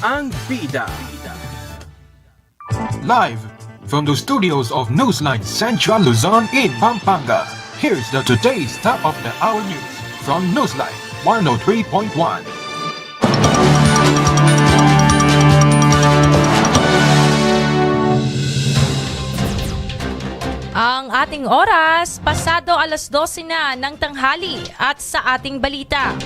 ang bida. Live from the studios of Newsline Central Luzon in Pampanga. Here's the today's top of the hour news from Newsline 103.1. Ang ating oras, pasado alas 12 na ng tanghali at sa ating balita.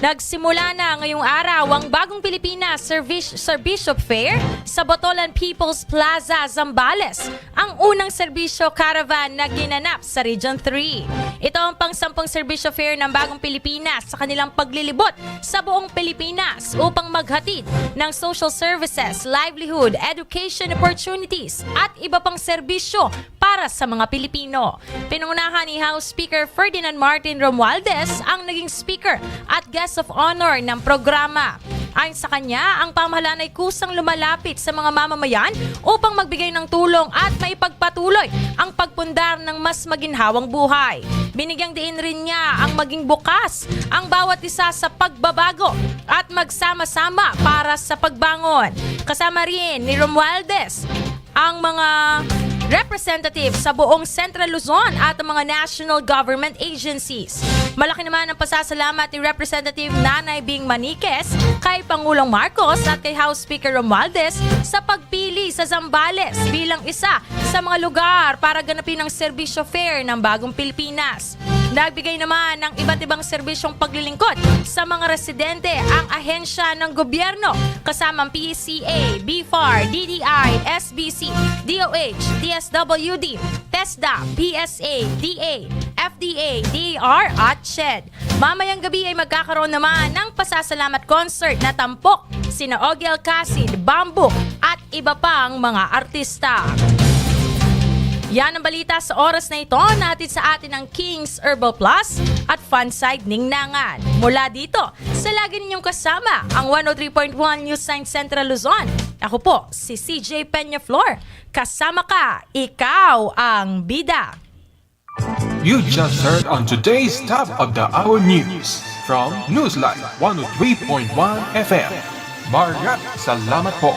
Nagsimula na ngayong araw ang Bagong Pilipinas Service Serbisyo Fair sa Botolan People's Plaza, Zambales, ang unang serbisyo caravan na ginanap sa Region 3. Ito ang pang-sampung serbisyo fair ng Bagong Pilipinas sa kanilang paglilibot sa buong Pilipinas upang maghatid ng social services, livelihood, education opportunities at iba pang serbisyo para sa mga Pilipino. Pinungunahan ni House Speaker Ferdinand Martin Romualdez ang naging speaker at guest of honor ng programa. Ayon sa kanya, ang pamahalaan ay kusang lumalapit sa mga mamamayan upang magbigay ng tulong at maipagpatuloy ang pagpundar ng mas maginhawang buhay. Binigyang diin rin niya ang maging bukas ang bawat isa sa pagbabago at magsama-sama para sa pagbangon. Kasama rin ni Romualdez ang mga representative sa buong Central Luzon at ang mga national government agencies. Malaki naman ang pasasalamat ni Representative Nanay Bing Maniquez kay Pangulong Marcos at kay House Speaker Romualdez sa pagpili sa Zambales bilang isa sa mga lugar para ganapin ang serbisyo fair ng bagong Pilipinas. Nagbigay naman ng iba't ibang serbisyong paglilingkod sa mga residente ang ahensya ng gobyerno kasama ang PCA, BFAR, DDI, SBC, DOH, DSWD, TESDA, PSA, DA, FDA, DAR at SHED. Mamayang gabi ay magkakaroon naman ng pasasalamat concert na tampok sina Ogiel Casid, Bamboo at iba pang mga artista. Yan ang balita sa oras na ito natin sa atin ng King's Herbal Plus at Funside Ningnangan. Mula dito, sa lagi ninyong kasama ang 103.1 News Sign Central Luzon. Ako po, si CJ Peñaflor. Kasama ka, ikaw ang bida. You just heard on today's top of the hour news from Newsline 103.1 FM. Marat salamat po.